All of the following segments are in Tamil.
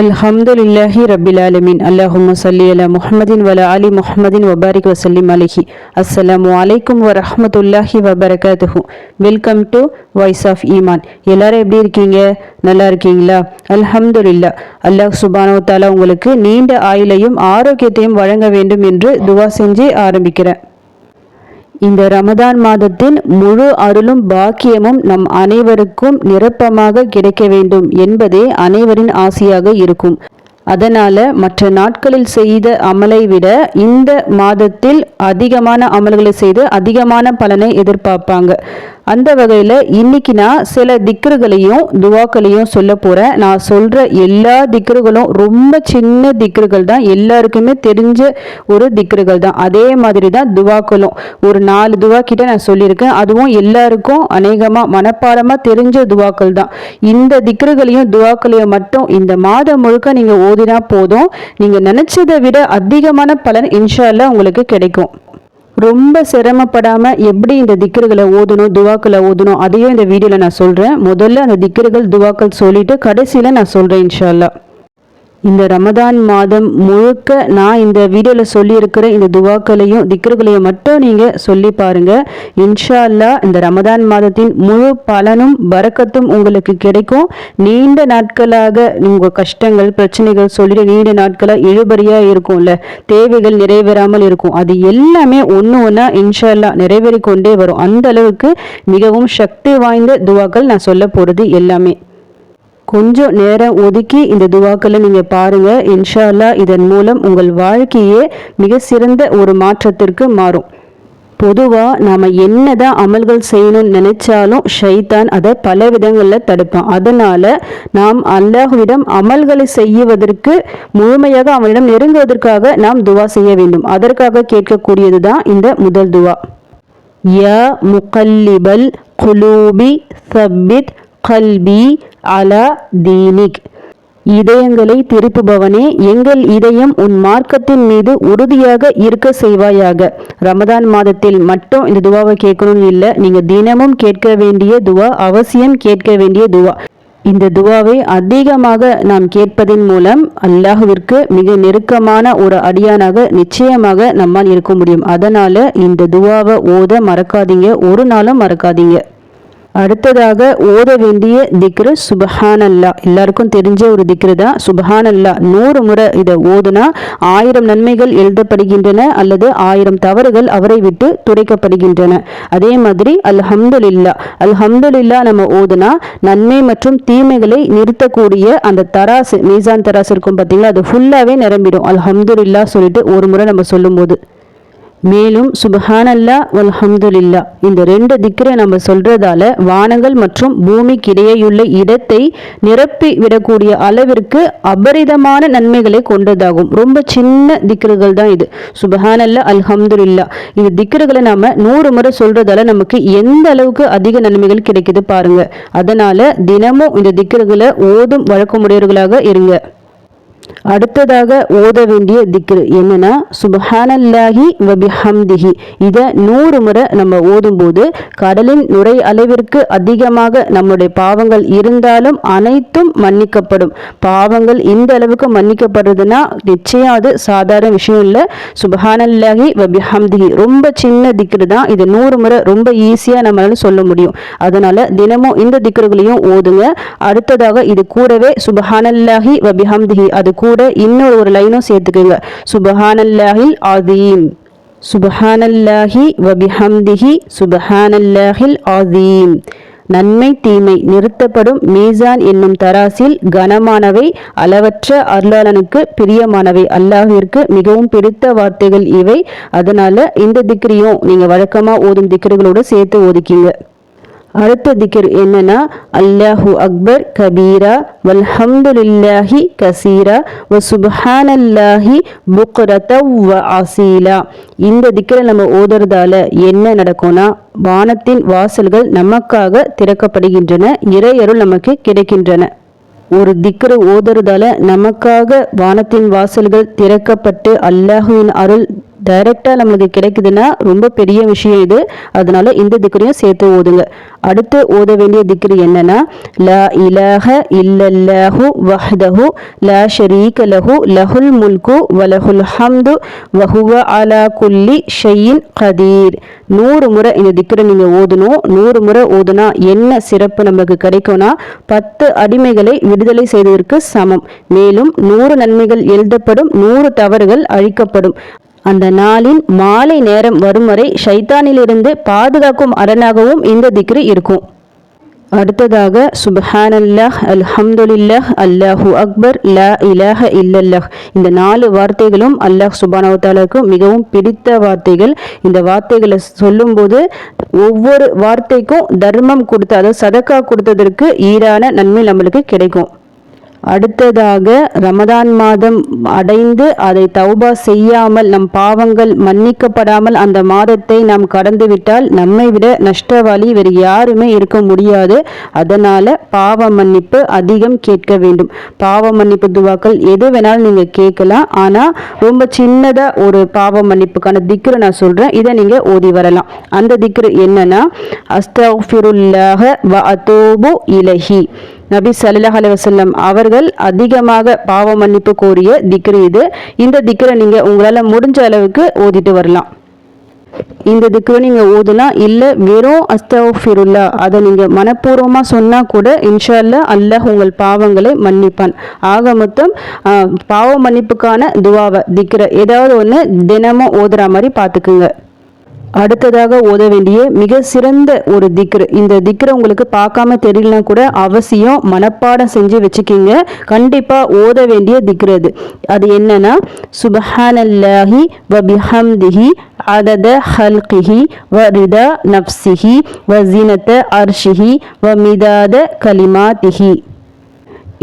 அல்ஹம்துலில்லாஹி ரபில் ஆலமின். அல்லாஹும் சல்லி அலா முஹமதின் வல அலி முஹமதின் வபாரிக் வசல்லிம் அலிஹி. அஸ்ஸலாமு அலைக்கும் வரஹமத்துல்லாஹி வபரகாத்துஹு. வெல்கம் டு வாய்ஸ் ஆஃப் ஈமான். எல்லாரும் எப்படி இருக்கீங்க? நல்லா இருக்கீங்களா? அல்ஹம்துலில்லா. அல்லாஹ் சுபானோ தாலா உங்களுக்கு நீண்ட ஆயுளையும் ஆரோக்கியத்தையும் வழங்க வேண்டும் என்று துவா செஞ்சு ஆரம்பிக்கிறேன். இந்த ரமதான் மாதத்தின் முழு அருளும் பாக்கியமும் நம் அனைவருக்கும் நிரப்பமாக கிடைக்க வேண்டும் என்பதே அனைவரின் ஆசையாக இருக்கும். அதனால மற்ற நாட்களில் செய்த அமலை விட இந்த மாதத்தில் அதிகமான அமல்களை செய்து அதிகமான பலனை எதிர்பார்ப்பாங்க. அந்த வகையில் இன்னைக்கு நான் சில திக்ருகளையும் துவாக்களையும் சொல்ல போகிறேன் நான் சொல்கிற எல்லா திக்ருகளும் ரொம்ப சின்ன திக்ருகள் தான். எல்லாருக்குமே தெரிஞ்ச ஒரு திக்ருகள் தான். அதே மாதிரி தான் துவாக்களும். ஒரு நாலு துவா கிட்ட நான் சொல்லியிருக்கேன். அதுவும் எல்லாருக்கும் அநேகமாக மனப்பாடமாக தெரிஞ்ச துவாக்கள் தான். இந்த திக்ருகளையும் துவாக்களையும் மட்டும் இந்த மாதம் முழுக்க நீங்கள் ஓதினா போதும். நீங்கள் நினச்சதை விட அதிகமான பலன் இன்ஷால்ல உங்களுக்கு கிடைக்கும். ரொம்ப சிரமப்படாமல் எப்படி இந்த திக்கர்களை ஓதணும் துவாக்களை ஓதணும் அதையும் இந்த வீடியோவில் நான் சொல்கிறேன் முதல்ல அந்த திக்கர்கள் துவாக்கள் சொல்லிவிட்டு கடைசியில் நான் சொல்கிறேன் இன்ஷால்லா இந்த ரமதான் மாதம் முழுக்க நான் இந்த வீடியோவில் சொல்லியிருக்கிற இந்த துவாக்களையும் திக்கர்களையும் மட்டும் நீங்கள் சொல்லி பாருங்க. இன்ஷா அல்லாஹ் இந்த ரமதான் மாதத்தின் முழு பலனும் பறக்கத்தும் உங்களுக்கு கிடைக்கும். நீண்ட நாட்களாக உங்கள் கஷ்டங்கள் பிரச்சனைகள் சொல்லிட்டு நீண்ட நாட்களாக இழுபறியாக இருக்கும்ல. தேவைகள் நிறைவேறாமல் இருக்கும். அது எல்லாமே ஒன்று ஒன்றா இன்ஷா அல்லாஹ் நிறைவேறிக்கொண்டே வரும். அந்த அளவுக்கு மிகவும் சக்தி வாய்ந்த துவாக்கள் நான் சொல்ல போகிறது எல்லாமே. கொஞ்சம் நேரம் ஒதுக்கி இந்த துவாக்களை நீங்கள் பாருங்க. இன்ஷா அல்லாஹ் இதன் மூலம் உங்கள் வாழ்க்கையே மிக சிறந்த ஒரு மாற்றத்திற்கு மாறும். பொதுவாக நாம் என்னதான் அமல்கள் செய்யணும்னு நினைச்சாலும் ஷைத்தான் அதை பல விதங்களில் தடுப்பான். அதனால் நாம் அல்லாஹுவிடம் அமல்களை செய்வதற்கு முழுமையாக அவனிடம் நெருங்குவதற்காக நாம் துவா செய்ய வேண்டும். அதற்காக கேட்கக்கூடியது தான் இந்த முதல் துவா. யா முகல்லிபல் குலூபி சப்பித் கல்பி அலா தீனிக். இதயங்களை திருப்புபவனே எங்கள் இதயம் உன் மார்க்கத்தின் மீது உறுதியாக இருக்க செய்வாயாக. ரமதான் மாதத்தில் மட்டும் இந்த துவாவை கேட்கணும்னு இல்லை நீங்க தினமும் கேட்க வேண்டிய துவா அவசியம் கேட்க வேண்டிய துவா. இந்த துவாவை அதிகமாக நாம் கேட்பதன் மூலம் அல்லாஹுவிற்கு மிக நெருக்கமான ஒரு அடியானாக நிச்சயமாக நம்மால் இருக்க முடியும். அதனால் இந்த துவாவை ஓத மறக்காதீங்க ஒரு நாளும் மறக்காதீங்க. அடுத்ததாக ஓத வேண்டிய திக்ரு சுபஹானல்லா. எல்லாருக்கும் தெரிஞ்ச ஒரு திக்ரு தான். சுபஹானல்லா. நூறு முறை இதை ஓதுனா ஆயிரம் நன்மைகள் எழுதப்படுகின்றன அல்லது ஆயிரம் தவறுகள் அவரை விட்டு துடைக்கப்படுகின்றன. அதே மாதிரி அல்ஹம்துல்லா அல்ஹம்துல்லா நம்ம ஓதுனா நன்மை மற்றும் தீமைகளை நிறுத்தக்கூடிய அந்த தராசு மீசான் தராசு இருக்கும் பார்த்தீங்களா அது ஃபுல்லாகவே நிரம்பிடும். அல்ஹம்துல்லா சொல்லிட்டு ஒரு முறை நம்ம சொல்லும்போது. மேலும் சுபஹானல்லா வல்ஹம்துலில்லா. இந்த ரெண்டு திக்கரை நம்ம சொல்றதால வானங்கள் மற்றும் பூமிக்கு இடையேயுள்ள இடத்தை நிரப்பி விடக்கூடிய அளவிற்கு அபரிதமான நன்மைகளை கொண்டதாகும். ரொம்ப சின்ன திக்கர்கள் தான் இது. சுபஹானல்லா அல்ஹம்துலில்லா. இந்த திக்கர்களை நாம நூறு முறை சொல்றதால நமக்கு எந்த அளவுக்கு அதிக நன்மைகள் கிடைக்குது பாருங்க. அதனால தினமும் இந்த திக்கர்களை ஓதும் வழக்கமுடையவர்களாக இருங்க. அடுத்ததாக ஓத வேண்டிய திக்ரு என்னன்னா சுபஹானல்லாஹி வபிஹம்திஹி. இதை நூறு முறை நம்ம ஓதும்போது கடலின் நுரை அளவிற்கு அதிகமாக நம்முடைய பாவங்கள் இருந்தாலும் அனைத்தும் மன்னிக்கப்படும். பாவங்கள் இந்த அளவுக்கு மன்னிக்கப்படுறதுன்னா நிச்சயம் அது சாதாரண விஷயம் இல்லை. சுபஹானல்லாஹி வபிஹம்திஹி. ரொம்ப சின்ன திக்ரு தான். இது நூறு முறை ரொம்ப ஈஸியாக நம்மளால சொல்ல முடியும். அதனால தினமும் இந்த திக்ருகளையும் ஓதுங்க. அடுத்ததாக இது கூடவே சுபஹானல்லாஹி வபிஹம்திஹி. அது கூட இன்னொரு ஒரு லைனும் சேர்த்துக்குங்க. சுபஹானல்லாஹில் ஆதீம் சுபஹானல்லாஹி வபிஹம்திஹி சுபஹானல்லாஹில் ஆதீம் நன்மை தீமை நிறுத்தப்படும் மீசான் என்னும் தராசில் கனமானவை அளவற்ற அருளாளனுக்கு பிரியமானவை. அல்லாஹிற்கு மிகவும் பிடித்த வார்த்தைகள் இவை. அதனால இந்த திக்ரியும் நீங்க வழக்கமா ஓதும் திக்ரிகளோடு சேர்த்து ஒதுக்கிங்க அடுத்த திக்கர் என்னன்னா அல்லாஹு அக்பர் கபீரா வல்ஹம்துலில்லாஹி கசீரா வ சுப்ஹானல்லாஹி புக்ரத வ அசீலா இந்த திக்கரை நம்ம ஓதுறதால என்ன நடக்கும்னா வானத்தின் வாசல்கள் நமக்காக திறக்கப்படுகின்றன இறையருள் நமக்கு கிடைக்கின்றன ஒரு திக்ரு ஓதுறதால நமக்காக வானத்தின் வாசல்கள் திறக்கப்பட்டு அல்லாஹுவின் அருள் டைரெக்டாக நம்மளுக்கு கிடைக்குதுன்னா ரொம்ப பெரிய விஷயம் இது. அதனால இந்த திக்கரையும் சேர்த்து ஓதுங்க. அடுத்து ஓத வேண்டிய திக்ரு என்னன்னா லா இலஹ இல்லல்லஹு வஹ்தஹு லா ஷரீக லஹு லஹுல் முல்கு வலஹுல் ஹம்து வஹுவ அலா குல்லி ஷையின் கதீர். நூறு முறை இந்த திக்கரை நீங்கள் ஓதணும். நூறு முறை ஓதுனா என்ன சிறப்பு நமக்கு கிடைக்கும்னா பத்து அடிமைகளை விடுதலை செய்ததற்கு சமம். மேலும் நூறு நன்மைகள் எழுதப்படும் நூறு தவறுகள் அழிக்கப்படும். அந்த நாளின் மாலை நேரம் வரும் வரை ஷைத்தானிலிருந்து பாதுகாக்கும் அரணாகவும் இந்த திக்ரு இருக்கும். அடுத்ததாக சுபஹானல்லாஹ் அல்ஹம்துலில்லாஹ் அல்லாஹு அக்பர் லா இலாஹ இல்லல்லாஹ். இந்த நாலு வார்த்தைகளும் அல்லாஹ் சுபானவத்தாலுக்கு மிகவும் பிடித்த வார்த்தைகள். இந்த வார்த்தைகளை சொல்லும்போது ஒவ்வொரு வார்த்தைக்கும் தர்மம் கொடுத்த அதாவது சதக்கா கொடுத்ததற்கு ஈரான நன்மை நம்மளுக்கு கிடைக்கும். அடுத்ததாக ரமதான் மாதம் அடைந்து அதை தௌபா செய்யாமல் நம் பாவங்கள் மன்னிக்கப்படாமல் அந்த மாதத்தை நாம் கடந்துவிட்டால் நம்மை விட நஷ்டவாளி வேறு யாருமே இருக்க முடியாது. அதனால பாவ மன்னிப்பு அதிகம் கேட்க வேண்டும். பாவ மன்னிப்பு துவாக்கள் எது வேணாலும் நீங்க கேட்கலாம். ஆனா ரொம்ப சின்னதா ஒரு பாவ மன்னிப்புக்கான திக்ரு நான் சொல்றேன். இதை நீங்க ஓதி வரலாம். அந்த திக்ரு என்னன்னா அஸ்தஃபிருல்லாஹ வ அதோபு இலஹி. நபி சல்லாஹ் அலுவலம் அவர்கள் அதிகமாக பாவ மன்னிப்பு கோரிய திக்ரு இது. இந்த திக்ரை நீங்கள் உங்களால் முடிஞ்ச அளவுக்கு ஓதிட்டு வரலாம். இந்த திக்ரை நீங்கள் ஓதலாம் இல்லை வெறும் அஸ்தஃபிருல்லா அதை நீங்கள் மனப்பூர்வமாக சொன்னால் கூட இன்ஷால்ல அல்லாஹ் உங்கள் பாவங்களை மன்னிப்பான். ஆக மொத்தம் பாவ மன்னிப்புக்கான துவாவை திக்ரை ஏதாவது ஒன்று தினமும் ஓதுற மாதிரி பார்த்துக்குங்க. அடுத்ததாக ஓத வேண்டிய மிக சிறந்த ஒரு திக்ரு. இந்த திக்ரை உங்களுக்கு பார்க்காம தெரியலனா கூட அவசியம் மனப்பாடம் செஞ்சு வச்சுக்கிங்க. கண்டிப்பா ஓத வேண்டிய திக்ரு அது. அது என்னன்னா சுபஹானல்லாஹி வபிஹம்திஹி அதத ஹல்கிஹி வ ரிதா நப்சிஹி வ ஜீனத்த அர்ஷிஹி வ மிதாத கலிமாதிஹி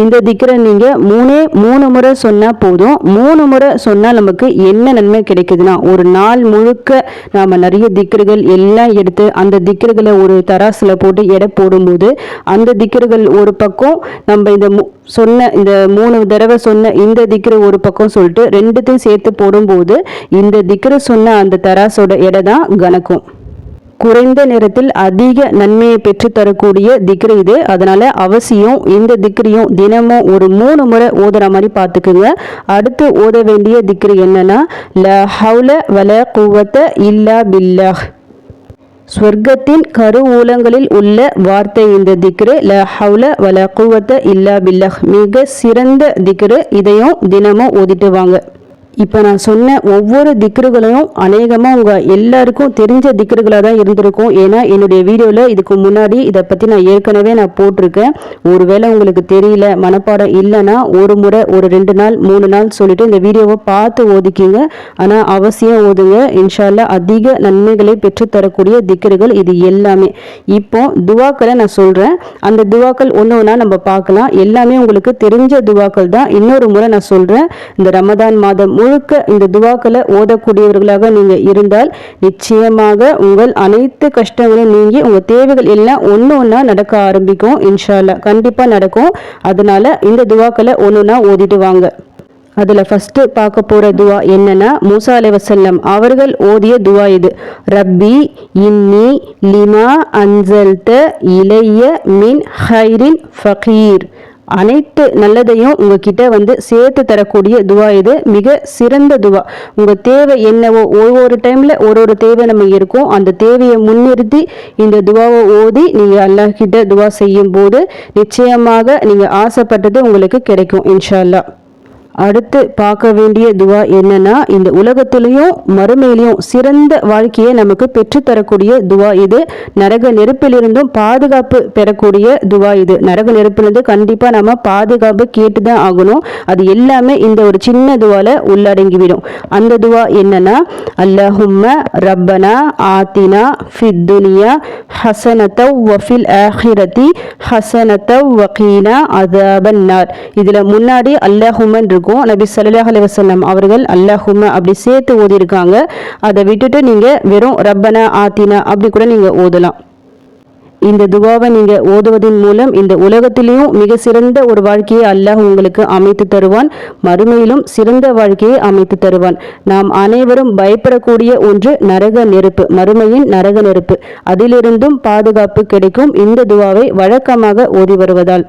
இந்த திக்கரை நீங்கள் மூணே மூணு முறை சொன்னால் போதும். மூணு முறை சொன்னால் நமக்கு என்ன நன்மை கிடைக்குதுன்னா ஒரு நாள் முழுக்க நாம் நிறைய திக்கர்கள் எல்லாம் எடுத்து அந்த திக்கர்களை ஒரு தராசில் போட்டு எடை போடும்போது அந்த திக்கர்கள் ஒரு பக்கம் நம்ம இந்த சொன்ன இந்த மூணு தடவை சொன்ன இந்த திக்கரை ஒரு பக்கம் சொல்லிட்டு ரெண்டுத்தையும் சேர்த்து போடும்போது இந்த திக்கரை சொன்ன அந்த தராசோட எடை தான் கணக்கும். குறைந்த நேரத்தில் அதிக நன்மையை பெற்று தரக்கூடிய திக்ரி இது. அதனால அவசியம் இந்த திக்ரியும் தினமும் ஒரு மூணு முறை ஓதுற மாதிரி பார்த்துக்குங்க. அடுத்து ஓத வேண்டிய திக்ரி என்னன்னா ல ஹவுல வல குவத்த இல்லா பில்லாஹ். ஸ்வர்க்கத்தின் கருவூலங்களில் உள்ள வார்த்தை இந்த திக்ரு. ல ஹவுல வல குவத்த இல்லா பில்லாஹ். மிக சிறந்த திக்ரு. இதையும் தினமும் ஓதிட்டு வாங்க. இப்போ நான் சொன்ன ஒவ்வொரு திக்ருகளையும் அநேகமாக உங்கள் எல்லாருக்கும் தெரிஞ்ச திக்ருகளாக தான் இருந்திருக்கும். ஏன்னா என்னுடைய வீடியோவில் இதுக்கு முன்னாடி இதை பற்றி நான் ஏற்கனவே நான் போட்டிருக்கேன். ஒருவேளை உங்களுக்கு தெரியல மனப்பாடம் இல்லைன்னா ஒரு முறை ஒரு ரெண்டு நாள் மூணு நாள் சொல்லிட்டு இந்த வீடியோவை பார்த்து ஓதிக்கிங்க. ஆனால் அவசியம் ஓதுங்க. இன்ஷால்ல அதிக நன்மைகளை பெற்றுத்தரக்கூடிய திக்ருகள் இது எல்லாமே. இப்போ துவாக்களை நான் சொல்கிறேன் அந்த துவாக்கள் ஒன்று ஒன்றா நம்ம பார்க்கலாம். எல்லாமே உங்களுக்கு தெரிஞ்ச துவாக்கள் தான். இன்னொரு முறை நான் சொல்கிறேன் இந்த ரமதான் மாதம் முழுக்க இந்த துவாக்களை ஓதக்கூடியவர்களாக நீங்க இருந்தால் நிச்சயமாக உங்கள் அனைத்து கஷ்டங்களும் நீங்கி உங்க தேவைகள் எல்லாம் ஒன்று ஒன்றா நடக்க ஆரம்பிக்கும் இன்ஷால்லா கண்டிப்பா நடக்கும். அதனால இந்த துவாக்களை ஒன்று ஒன்றா ஓதிட்டு வாங்க. அதில் ஃபஸ்ட்டு பார்க்க போகிற துவா என்னன்னா மூசா அலை வசல்லம் அவர்கள் ஓதிய துவா இது. ரப்பி இன்னி லிமா அன்சல்த இளைய மின் ஹைரின் ஃபகீர். அனைத்து நல்லதையும் உங்ககிட்ட வந்து சேர்த்து தரக்கூடிய துவா இது. மிக சிறந்த துவா. உங்க தேவை என்னவோ ஒவ்வொரு டைம்ல ஒரு ஒரு தேவை நம்ம இருக்கும். அந்த தேவையை முன்னிறுத்தி இந்த துவாவை ஓதி நீங்க அல்லாஹ்கிட்ட துவா செய்யும் போது நிச்சயமாக நீங்க ஆசைப்பட்டது உங்களுக்கு கிடைக்கும் இன்ஷா அல்லா அடுத்து பார்க்க வேண்டிய துவா என்னன்னா இந்த உலகத்திலையும் மறுமையிலையும் சிறந்த வாழ்க்கையை நமக்கு பெற்றுத்தரக்கூடிய துவா இது. நரக நெருப்பிலிருந்தும் பாதுகாப்பு பெறக்கூடிய துவா இது. நரக நெருப்பிலிருந்து கண்டிப்பாக நம்ம பாதுகாப்பு கேட்டு தான் ஆகணும். அது எல்லாமே இந்த ஒரு சின்ன துவால உள்ளடங்கிவிடும். அந்த துவா என்னன்னா அல்லஹும்ம ரப்பனா ஆத்தினா ஃபித்துனியா ஹசனத்தவ் வஃபில் ஆஹிரதி ஹசனத்தவ் வகீனா அதாபன்னார் இதில் முன்னாடி அல்லாஹுமன் இருக்கும். இருக்கும். நபி சல்லாஹ் அலி அவர்கள் அல்லாஹும அப்படி சேர்த்து ஓதியிருக்காங்க. அதை விட்டுட்டு நீங்கள் வெறும் ரப்பனா ஆத்தினா அப்படி கூட நீங்கள் ஓதலாம். இந்த துவாவை நீங்கள் ஓதுவதன் மூலம் இந்த உலகத்திலேயும் மிக சிறந்த ஒரு வாழ்க்கையை அல்லாஹ் உங்களுக்கு அமைத்து தருவான். மறுமையிலும் சிறந்த வாழ்க்கையை அமைத்து தருவான். நாம் அனைவரும் பயப்படக்கூடிய ஒன்று நரக நெருப்பு மறுமையின் நரக நெருப்பு. அதிலிருந்தும் பாதுகாப்பு கிடைக்கும். இந்த துவாவை வழக்கமாக ஓதி வருவதால்.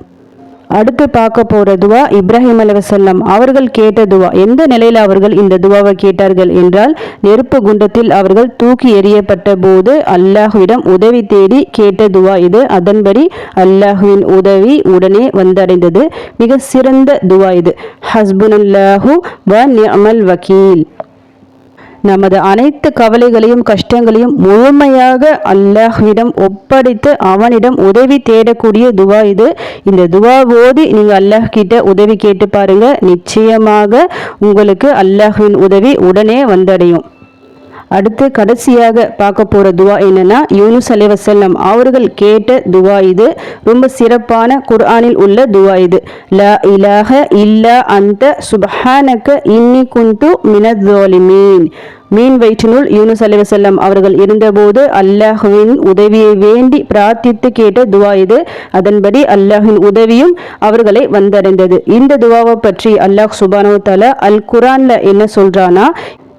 அடுத்து பார்க்க போற துவா இப்ராஹிம் அலவசல்லம் அவர்கள் கேட்ட துவா எந்த நிலையில் அவர்கள் இந்த துவாவை கேட்டார்கள் என்றால் நெருப்பு குண்டத்தில் அவர்கள் தூக்கி எறியப்பட்ட போது அல்லாஹுவிடம் உதவி தேடி கேட்ட துவா இது. அதன்படி அல்லாஹுவின் உதவி உடனே வந்தடைந்தது. மிக சிறந்த துவா இது. ஹஸ்புன் அல்லாஹூ வ நியமல் வக்கீல் நமது அனைத்து கவலைகளையும் கஷ்டங்களையும் முழுமையாக அல்லாஹ்விடம் ஒப்படைத்து அவனிடம் உதவி தேடக்கூடிய துவா இது. இந்த துவா ஓதி நீங்கள் அல்லாஹ் கிட்ட உதவி கேட்டு பாருங்க. நிச்சயமாக உங்களுக்கு அல்லாஹ்வின் உதவி உடனே வந்தடையும். அடுத்து கடைசியாக பார்க்க போகிற துவா என்னன்னா யூனுஸ் அலைவசல்லம் அவர்கள் கேட்ட துவா இது. ரொம்ப சிறப்பான குர்ஆனில் உள்ள துவா இது. ல இலாஹ இல்லா அந்த சுபஹானக்க இன்னி குண்டு மினதோலிமீன் மீன் வயிற்றினுள் யூனுஸ் அலைவசல்லம் அவர்கள் இருந்தபோது அல்லாஹுவின் உதவியை வேண்டி பிரார்த்தித்து கேட்ட துவா இது. அதன்படி அல்லாஹின் உதவியும் அவர்களை வந்தடைந்தது. இந்த துவாவை பற்றி அல்லாஹ் சுபானோ தலா அல் குரான்ல என்ன சொல்றானா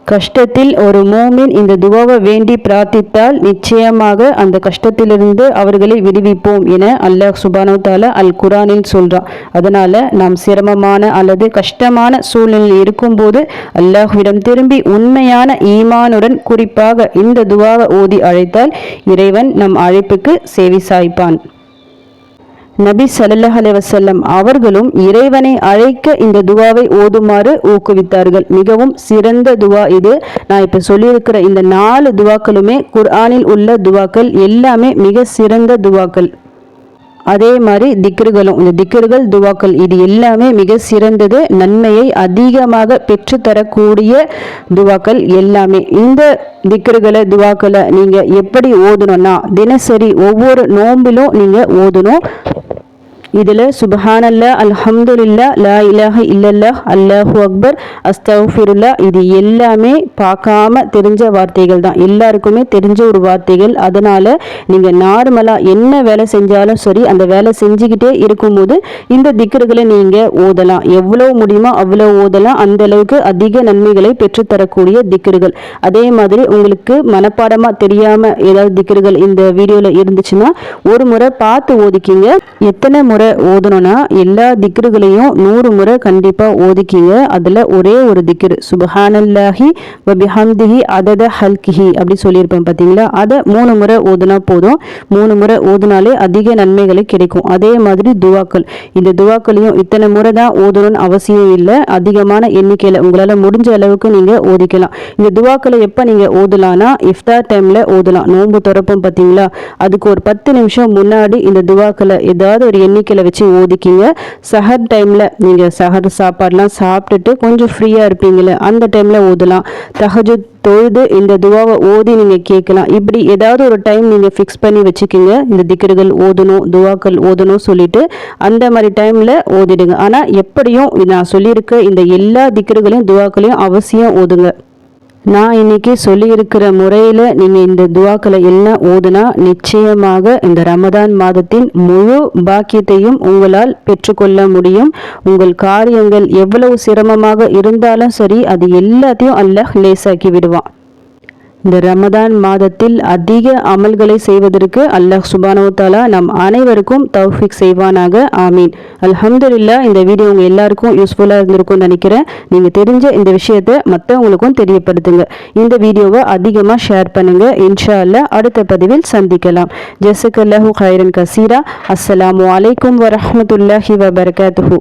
கஷ்டத்தில் ஒரு மோமின் இந்த துவாவை வேண்டி பிரார்த்தித்தால் நிச்சயமாக அந்த கஷ்டத்திலிருந்து அவர்களை விடுவிப்போம் என அல்லாஹ் சுபானோ தால அல் குரானில் சொல்றான். அதனால நாம் சிரமமான அல்லது கஷ்டமான சூழ்நிலையில் இருக்கும்போது அல்லாஹ்விடம் திரும்பி உண்மையான ஈமானுடன் குறிப்பாக இந்த துவாவை ஓதி அழைத்தால் இறைவன் நம் அழைப்புக்கு சேவி சாய்ப்பான். நபி சல்லாஹ் அலைவசல்லம் அவர்களும் இறைவனை அழைக்க இந்த துவாவை ஓதுமாறு ஊக்குவித்தார்கள். மிகவும் சிறந்த துவா இது. நான் இப்போ சொல்லியிருக்கிற இந்த நாலு துவாக்களுமே குர்ஆனில் உள்ள துவாக்கள் எல்லாமே மிக சிறந்த துவாக்கள். அதே மாதிரி திக்ருகளும் இந்த திக்ருகள் துவாக்கள் இது எல்லாமே மிக சிறந்தது. நன்மையை அதிகமாக பெற்றுத்தரக்கூடிய துவாக்கள் எல்லாமே. இந்த திக்ருகளை துவாக்களை நீங்கள் எப்படி ஓதணும்னா தினசரி ஒவ்வொரு நோம்பிலும் நீங்கள் ஓதணும். இதில் சுபஹானல்லா அல்ஹம்துலில்லா லா இலாஹ இல்லல்லா அல்லாஹு அக்பர் அஸ்தஃபிருல்லா இது எல்லாமே பார்க்காம தெரிஞ்ச வார்த்தைகள் தான். எல்லாருக்குமே தெரிஞ்ச ஒரு வார்த்தைகள். அதனால் நீங்கள் நார்மலாக என்ன வேலை செஞ்சாலும் சரி அந்த வேலை செஞ்சுக்கிட்டே இருக்கும்போது இந்த திக்கர்களை நீங்கள் ஓதலாம். எவ்வளோ முடியுமோ அவ்வளோ ஓதலாம். அந்த அளவுக்கு அதிக நன்மைகளை பெற்றுத்தரக்கூடிய திக்கர்கள் அதே மாதிரி உங்களுக்கு மனப்பாடமாக தெரியாமல் ஏதாவது திக்கர்கள் இந்த வீடியோவில் இருந்துச்சுன்னா ஒரு முறை பார்த்து ஓதிக்கிங்க. எத்தனை முறை முறை ஓதணும்னா எல்லா திக்ருகளையும் நூறு முறை கண்டிப்பாக ஓதிக்கிங்க. அதில் ஒரே ஒரு திக்ரு சுபஹானல்லாஹி வபிஹம்திஹி அதத ஹல்கிஹி அப்படி சொல்லியிருப்பேன் பார்த்தீங்களா அதை மூணு முறை ஓதுனா போதும். மூணு முறை ஓதுனாலே அதிக நன்மைகளை கிடைக்கும். அதே மாதிரி துவாக்கள். இந்த துவாக்களையும் இத்தனை முறை தான் ஓதணும்னு அவசியம் இல்லை. அதிகமான எண்ணிக்கையில் உங்களால் முடிஞ்ச அளவுக்கு நீங்கள் ஓதிக்கலாம். இந்த துவாக்களை எப்போ நீங்கள் ஓதலாம்னா இஃப்தார் டைமில் ஓதலாம். நோன்பு திறப்போம் பார்த்தீங்களா அதுக்கு ஒரு பத்து நிமிஷம் முன்னாடி இந்த துவாக்களை ஏதாவது ஒரு எண்ணிக்கை எண்ணிக்கையில் வச்சு ஓதிக்கிங்க சஹர் டைமில் நீங்கள் சஹர் சாப்பாடெலாம் சாப்பிட்டுட்டு கொஞ்சம் ஃப்ரீயாக இருப்பீங்களே அந்த டைமில் ஓதலாம். தகஜு தொழுது இந்த துவாவை ஓதி நீங்கள் கேட்கலாம். இப்படி ஏதாவது ஒரு டைம் நீங்கள் ஃபிக்ஸ் பண்ணி வச்சுக்கிங்க. இந்த திக்கர்கள் ஓதணும் துவாக்கள் ஓதணும் சொல்லிட்டு அந்த மாதிரி டைமில் ஓதிடுங்க. ஆனால் எப்படியும் நான் சொல்லியிருக்க இந்த எல்லா திக்கர்களையும் துவாக்களையும் அவசியம் ஓதுங்க. நான் இன்னைக்கு சொல்லியிருக்கிற முறையில் நீங்கள் இந்த துவாக்களை எல்லாம் ஓதுனா நிச்சயமாக இந்த ரமதான் மாதத்தின் முழு பாக்கியத்தையும் உங்களால் பெற்றுக்கொள்ள முடியும். உங்கள் காரியங்கள் எவ்வளவு சிரமமாக இருந்தாலும் சரி அது எல்லாத்தையும் அல்ல லேசாக்கி விடுவான். இந்த ரமதான் மாதத்தில் அதிக அமல்களை செய்வதற்கு அல்லாஹ் சுபானோத்தாலா நம் அனைவருக்கும் தௌஃபிக் செய்வானாக ஆமீன். அல்ஹம்துலில்லா இந்த வீடியோ உங்கள் எல்லாருக்கும் யூஸ்ஃபுல்லாக இருந்திருக்கும்னு நினைக்கிறேன். நீங்கள் தெரிஞ்ச இந்த விஷயத்தை மற்றவங்களுக்கும் தெரியப்படுத்துங்க. இந்த வீடியோவை அதிகமாக ஷேர் பண்ணுங்க. இன்ஷா அல்லா அடுத்த பதிவில் சந்திக்கலாம். ஜெசக் அல்லாஹூ ஹைரன் கசீரா. அஸ்லாம் வலைக்கம் வரமத்துல்லாஹி வபர்காத்துஹூ.